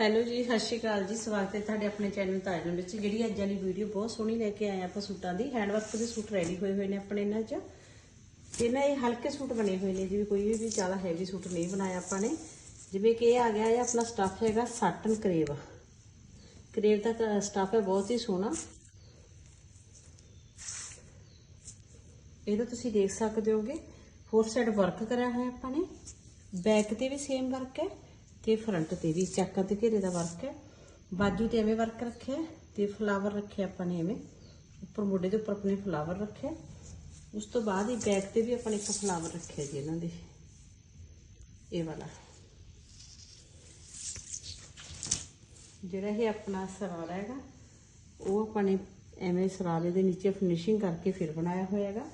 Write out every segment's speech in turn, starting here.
Hello ਜੀ, ਸਤਿ ਸ਼੍ਰੀ ਅਕਾਲ ਜੀ। ਸਵਾਗਤ ਹੈ ਤੁਹਾਡੇ ਆਪਣੇ ਚੈਨਲ ਤਾਜਨ ਵਿੱਚ। ਜਿਹੜੀ ਅੱਜ ਵਾਲੀ ਵੀਡੀਓ ਬਹੁਤ ਸੋਹਣੀ ਲੈ ਕੇ ਆਏ ਆਪਾਂ ਸੂਟਾਂ ਦੀ। ਹੈਂਡਵਰਕ ਦੇ ਸੂਟ ਰੈਡੀ ਹੋਏ ਹੋਏ ਨੇ ਆਪਣੇ ਇਹਨਾਂ 'ਚ। ਤੇ ਨਾ ਇਹ ਹਲਕੇ ਸੂਟ ਬਣੇ ਹੋਏ ਨੇ, ਜਿਵੇਂ ਕੋਈ ਵੀ ਜ਼ਿਆਦਾ ਹੈਵੀ ਸੂਟ ਨਹੀਂ ਬਣਾਇਆ ਆਪਾਂ ਨੇ। ਜਿਵੇਂ ਕਿ ਇਹ ਆ ਗਿਆ ਹੈ ਆਪਣਾ ਸਟੱਫ ਹੈਗਾ ਸਾਟਨ ਕਰੇਵ ਕਰੇਵ ਦਾ ਸਟੱਫ ਹੈ ਬਹੁਤ ਹੀ ਸੋਹਣਾ। ਇਹਦਾ ਤੁਸੀਂ ਦੇਖ ਸਕਦੇ ਹੋਗੇ। ਫੋਰ ਸਾਈਡ ਵਰਕ ਕਰਿਆ ਹੋਇਆ ਆਪਾਂ ਨੇ। ਬੈਕ ਤੇ ਵੀ ਸੇਮ ਵਰਕ ਹੈ। ਤੇ ਫਰੰਟ ਤੇ ਵੀ ਚੱਕਾਂ ਤੇ ਘੇਰੇ ਦਾ ਵਰਕ ਹੈ। ਬਾਜੂ ਤੇ ਐਵੇਂ ਵਰਕ ਰੱਖਿਆ ਹੈ ਤੇ ਫਲਾਵਰ ਰੱਖਿਆ ਆਪਾਂ ਨੇ ਐਵੇਂ। ਉੱਪਰ ਮੋਢੇ ਦੇ ਉੱਪਰ ਆਪਣੇ ਫਲਾਵਰ ਰੱਖਿਆ ਉਸ ਤੋਂ ਬਾਅਦ ਹੀ ਬੈਕ ਤੇ ਵੀ ਆਪਾਂ ਨੇ ਇੱਕ ਫਲਾਵਰ ਰੱਖਿਆ ਜੀ ਇਹਨਾਂ ਦੇ। ਇਹ ਵਾਲਾ। ਜਿਹੜਾ ਇਹ ਆਪਣਾ ਸਰਾਰਾ ਹੈਗਾ, ਉਹ ਆਪਾਂ ਨੇ ਐਵੇਂ ਸਰਾਲੇ ਦੇ ਨੀਚੇ ਫਿਨਿਸ਼ਿੰਗ ਕਰਕੇ ਫਿਰ ਬਣਾਇਆ ਹੋਇਆ ਹੈਗਾ।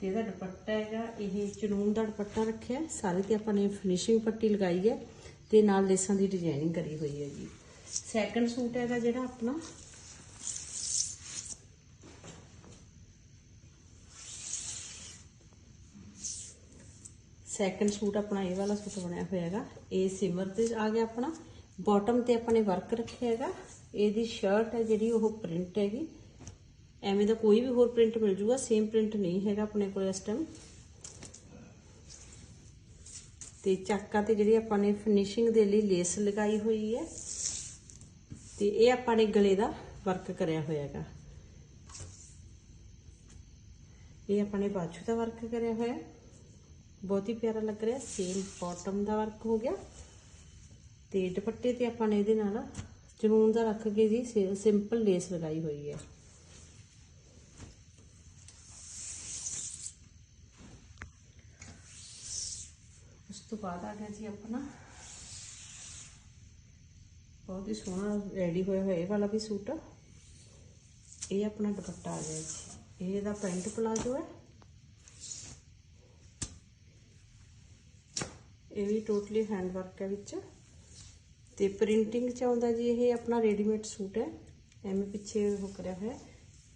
ਤੇ ਇਹਦਾ ਦੁਪੱਟਾ ਹੈਗਾ, ਇਹ ਚਨੂਨ ਦਾ ਦੁਪੱਟਾ ਰੱਖਿਆ ਸਾਰੇ ਤੇ ਆਪਾਂ ਨੇ ਫਿਨਿਸ਼ਿੰਗ ਪੱਟੀ ਲਗਾਈ ਹੈ। ਤੇ ਨਾਲ ਲੇਸਾਂ ਦੀ ਡਿਜ਼ਾਈਨਿੰਗ ਕਰੀ ਹੋਈ ਹੈ ਜੀ। ਸੈਕੰਡ ਸੂਟ ਹੈਗਾ ਜਿਹੜਾ ਆਪਣਾ। ਸੈਕੰਡ ਸੂਟ ਆਪਣਾ ਇਹ ਵਾਲਾ ਸੂਟ ਬਣਿਆ ਹੋਇਆ ਹੈਗਾ। ਇਹ ਸਿਮਰ ਤੇ ਆ ਗਿਆ ਆਪਣਾ। ਬਾਟਮ ਤੇ ਆਪਾਂ ਨੇ ਵਰਕ ਰੱਖਿਆ ਹੈਗਾ। ਇਹਦੀ ਸ਼ਰਟ ਹੈ ਜਿਹੜੀ ਉਹ ਪ੍ਰਿੰਟ ਹੈਗੀ। ਐਵੇਂ ਦਾ ਕੋਈ ਵੀ ਹੋਰ ਪ੍ਰਿੰਟ ਮਿਲ ਜੂਗਾ। ਸੇਮ ਪ੍ਰਿੰਟ ਨਹੀਂ ਹੈਗਾ ਆਪਣੇ ਕੋਲ ਇਸ ਟਾਈਮ ਤੇ ਚੱਕਾਂ ਤੇ ਜਿਹੜੀ ਆਪਾਂ ਨੇ ਫਿਨਿਸ਼ਿੰਗ ਦੇ ਲਈ ਲੇਸ ਲਗਾਈ ਹੋਈ ਹੈ। ਤੇ ਇਹ ਆਪਾਂ ਨੇ ਗਲੇ ਦਾ ਵਰਕ ਕਰਿਆ ਹੋਇਆ ਹੈਗਾ। ਇਹ ਆਪਾਂ ਨੇ ਬਾਜੂ ਦਾ ਵਰਕ ਕਰਿਆ ਹੋਇਆ ਬਹੁਤ ਹੀ ਪਿਆਰਾ ਲੱਗ ਰਿਹਾ ਸੇਮ ਬਾਟਮ ਦਾ ਵਰਕ ਹੋ ਗਿਆ। ਤੇ ਦੁਪੱਟੇ ਤੇ ਆਪਾਂ ਨੇ ਇਹਦੇ ਨਾਲ ਜਨੂਨ ਦਾ ਰੱਖ ਕੇ ਜੀ ਸਿੰਪਲ ਲੇਸ ਲਗਾਈ ਹੋਈ ਹੈ। ਤੋਂ ਬਾਅਦ ਆ ਗਿਆ ਜੀ ਆਪਣਾ। ਬਹੁਤ ਹੀ ਸੋਹਣਾ ਰੈਡੀ ਹੋਇਆ ਹੋਇਆ ਇਹ ਵਾਲਾ ਵੀ ਸੂਟ। ਇਹ ਆਪਣਾ ਦੁਪੱਟਾ ਆ ਗਿਆ ਜੀ। ਇਹ ਇਹਦਾ ਪੈਂਟ ਪਲਾਜੋ ਹੈ। ਇਹ ਵੀ ਟੋਟਲੀ ਹੈਂਡ ਵਰਕ ਹੈ ਵਿੱਚ। ਤੇ ਪ੍ਰਿੰਟਿੰਗ ਚ ਆਉਂਦਾ ਜੀ ਇਹ ਆਪਣਾ ਰੈਡੀਮੇਡ ਸੂਟ ਹੈ। ਐਵੇਂ ਪਿੱਛੇ ਉਹ ਕਰਿਆ ਹੋਇਆ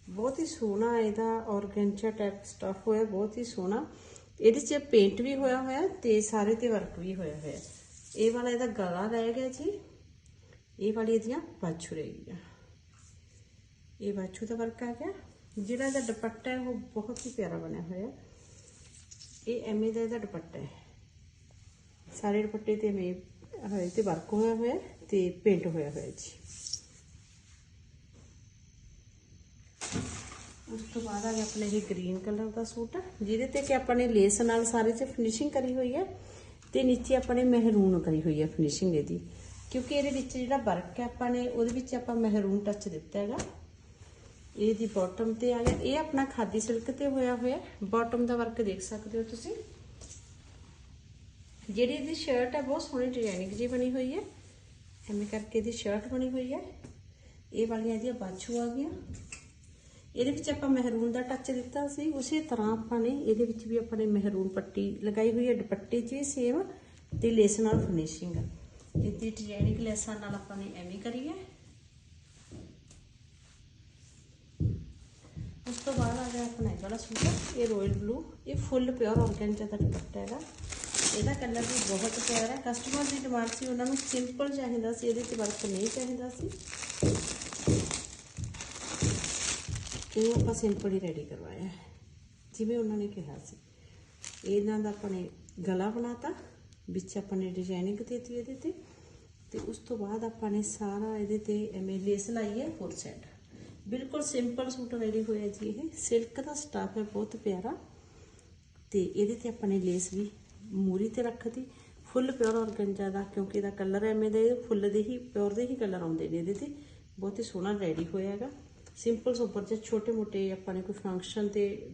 ਬਹੁਤ ਹੀ ਸੋਹਣਾ ਇਹਦਾ ਔਰਗੈਂਚਾ ਟਾਈਪ ਸਟਫ ਹੋਇਆ। ਬਹੁਤ ਹੀ ਸੋਹਣਾ। ਇਹਦੇ 'ਚ ਪੇਂਟ ਵੀ ਹੋਇਆ ਹੋਇਆ ਤੇ ਸਾਰੇ ਤੇ ਵਰਕ ਵੀ ਹੋਇਆ ਹੋਇਆ। ਇਹ ਵਾਲਾ ਇਹਦਾ ਗਲਾ ਰਹਿ ਗਿਆ ਜੀ। ਇਹ ਵਾਲੀ ਇਹਦੀਆਂ ਬਾਛੂ ਰਹਿ ਗਈਆਂ। ਇਹ ਬਾਛੂ ਦਾ ਵਰਕ ਆ ਗਿਆ। ਜਿਹੜਾ ਇਹਦਾ ਦੁਪੱਟਾ ਹੈ, ਉਹ ਬਹੁਤ ਹੀ ਪਿਆਰਾ ਬਣਿਆ ਹੋਇਆ। ਇਹ ਐਵੇਂ ਦਾ ਇਹਦਾ ਦੁਪੱਟਾ ਹੈ। ਸਾਰੇ ਦੁਪੱਟੇ ਤੇ ਐਵੇਂ ਹੋਏ ਤੇ ਵਰਕ ਹੋਇਆ ਹੋਇਆ ਤੇ ਪੇਂਟ ਹੋਇਆ ਹੋਇਆ ਜੀ। ਉਸ ਤੋਂ ਬਾਅਦ ਆ ਗਿਆ ਆਪਣੇ ਇਹ ਗ੍ਰੀਨ ਕਲਰ ਦਾ ਸੂਟ, ਜਿਹਦੇ ਤੇ ਕਿ ਆਪਾਂ ਨੇ ਲੇਸ ਨਾਲ ਸਾਰੇ 'ਚ ਫਿਨਿਸ਼ਿੰਗ ਕਰੀ ਹੋਈ ਹੈ ਤੇ ਨੀਚੇ ਆਪਾਂ ਨੇ ਮਹਿਰੂਨ ਕਰੀ ਹੋਈ ਹੈ ਫਿਨਿਸ਼ਿੰਗ ਇਹਦੀ। ਕਿਉਂਕਿ ਇਹਦੇ ਵਿੱਚ ਜਿਹੜਾ ਵਰਕ ਹੈ ਆਪਾਂ ਨੇ, ਉਹਦੇ ਵਿੱਚ ਆਪਾਂ ਮਹਿਰੂਨ ਟੱਚ ਦਿੱਤਾ ਹੈਗਾ। ਇਹਦੀ ਬਾਟਮ ਤੇ ਆ ਗਿਆ। ਇਹ ਆਪਣਾ ਖਾਦੀ ਸਿਲਕ ਤੇ ਹੋਇਆ ਹੋਇਆ ਬਾਟਮ ਦਾ ਵਰਕ ਦੇਖ ਸਕਦੇ ਹੋ ਤੁਸੀਂ। ਜਿਹੜੀ ਇਹਦੀ ਸ਼ਰਟ ਹੈ, ਬਹੁਤ ਸੋਹਣੀ ਡਿਜ਼ਾਈਨਿੰਗ ਜੀ ਬਣੀ ਹੋਈ ਹੈ। ਐਵੇਂ ਕਰਕੇ ਇਹਦੀ ਸ਼ਰਟ ਬਣੀ ਹੋਈ ਹੈ। ਇਹ ਵਾਲੀਆਂ ਇਹਦੀਆਂ ਬਾਛੂ ਆ ਗਈਆਂ। ਇਹਦੇ ਵਿੱਚ ਆਪਾਂ ਮਹਿਰੂਨ ਦਾ ਟੱਚ ਦਿੱਤਾ ਸੀ, ਉਸੇ ਤਰ੍ਹਾਂ ਆਪਾਂ ਨੇ ਇਹਦੇ ਵਿੱਚ ਵੀ ਆਪਾਂ ਨੇ ਮਹਿਰੂਨ ਪੱਟੀ ਲਗਾਈ ਹੋਈ ਹੈ, ਦੁਪੱਟੇ 'ਚ ਵੀ ਸੇਮ ਤੇ ਲੇਸ ਨਾਲ ਫਿਨਿਸ਼ਿੰਗ ਇਹਦੀ ਡਿਜ਼ਾਈਨਿੰਗ ਲੈਸਾਂ ਨਾਲ ਆਪਾਂ ਨੇ ਐਵੇਂ ਕਰੀ ਹੈ ਉਸ ਤੋਂ ਬਾਅਦ ਆ ਗਿਆ ਆਪਣਾ ਇਹ ਵਾਲਾ ਸੂਟ, ਇਹ ਰੋਇਲ ਬਲੂ ਇਹ ਫੁੱਲ ਪਿਓਰ ਔਰਗੈਂਜਾ ਦਾ ਦੁਪੱਟਾ ਹੈਗਾ। ਇਹਦਾ ਕਲਰ ਵੀ ਬਹੁਤ ਪਿਆਰਾ ਹੈ। ਕਸਟਮਰ ਦੀ ਡਿਮਾਂਡ ਸੀ, ਉਹਨਾਂ ਨੂੰ ਸਿੰਪਲ ਚਾਹੀਦਾ ਸੀ, ਇਹਦੇ 'ਚ ਵਰਕ ਨਹੀਂ ਚਾਹੀਦਾ ਸੀ। ਉਹ ਆਪਾਂ ਸਿੰਪਲ ਹੀ ਰੈਡੀ ਕਰਵਾਇਆ ਜਿਵੇਂ ਉਹਨਾਂ ਨੇ ਕਿਹਾ ਸੀ। ਇਹਨਾਂ ਦਾ ਆਪਾਂ ਨੇ ਗਲਾ ਬਣਾਤਾ, ਵਿੱਚ ਆਪਾਂ ਨੇ ਡਿਜ਼ਾਈਨਿੰਗ ਦਿੱਤੀ ਇਹਦੇ ਤੇ। ਤੇ ਉਸ ਤੋਂ ਬਾਅਦ ਆਪਾਂ ਨੇ ਸਾਰਾ ਇਹਦੇ ਤੇ ਐਵੇਂ ਲੇਸ ਲਾਈ ਹੈ ਫੋਰ ਸੈਟ ਬਿਲਕੁਲ ਸਿੰਪਲ ਸੂਟ ਰੈਡੀ ਹੋਇਆ ਜੀ ਇਹ। ਸਿਲਕ ਦਾ ਸਟਾਫ ਹੈ, ਬਹੁਤ ਪਿਆਰਾ। ਤੇ ਇਹਦੇ ਤੇ ਆਪਾਂ ਨੇ ਲੇਸ ਵੀ ਮੂਰੀ ਤੇ ਰੱਖਤੀ। ਫੁੱਲ ਪਿਓਰ ਔਰਗੰਜਾ ਦਾ, ਕਿਉਂਕਿ ਇਹਦਾ ਕਲਰ ਐਵੇਂ ਦੇ, ਫੁੱਲ ਦੇ ਹੀ ਪਿਓਰ ਦੇ ਹੀ ਕਲਰ ਆਉਂਦੇ ਨੇ ਇਹਦੇ ਤੇ। ਬਹੁਤ ਹੀ ਸੋਹਣਾ ਰੈਡੀ ਹੋਇਆ ਹੈਗਾ। ਸਿੰਪਲ ਸੁਪਰ ਜੇ ਛੋਟੇ ਮੋਟੇ ਆਪਾਂ ਨੇ ਕੋਈ ਫੰਕਸ਼ਨ ਤੇ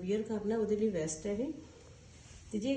ਵੀਅਰ ਕਰਨਾ, ਉਹਦੇ ਲਈ ਵੈਸਟ ਹੈ ਇਹ। ਤੇ ਜੇ